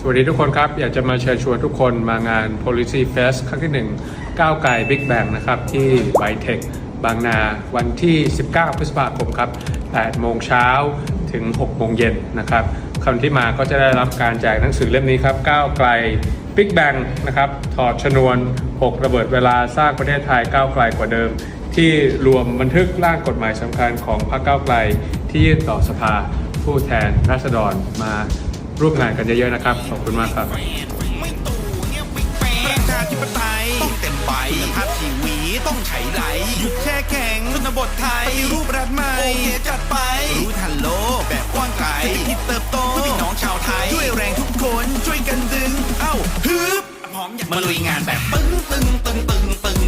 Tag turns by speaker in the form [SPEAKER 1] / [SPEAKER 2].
[SPEAKER 1] สวัสดีทุกคนครับ อยากจะมาเชิญชวนทุกคนมางาน Policy Fest ครั้งที่ 1 ก้าวไกล Big Bang นะครับ ที่ไบเทคบางนาวันที่ 19 พฤษภาคมครับ8โมงเช้าถึง 6 โมงเย็นนะครับคนที่มาก็จะได้รับการแจกหนังสือเล่มนี้ครับ ก้าวไกล Big Bang นะครับ ถอดชนวน 6 ระเบิดเวลาสร้างประเทศไทยก้าวไกลกว่าเดิม ที่รวมบันทึกร่างกฎหมายสำคัญของพรรคก้าวไกล ที่ยื่นต่อสภาผู้แทนราษฎรมา ร่วมงานกันเยอะๆนะครับ ขอบคุณมากครับ
[SPEAKER 2] ต้องไฉไหลหยุดแช่แข็งชนบทไทยปฏิรูปรัฐใหม่โอเคจัดไป รู้ทันโลกแบบกว้างไกลเศรษฐกิจเติบโตเพื่อพี่น้องชาวไทย ช่วยแรงทุกคนช่วยกันดึง เอ้าฮึบพร้อมอยากมาลุยงานแบบปึ้งตึงตึงตึงตึง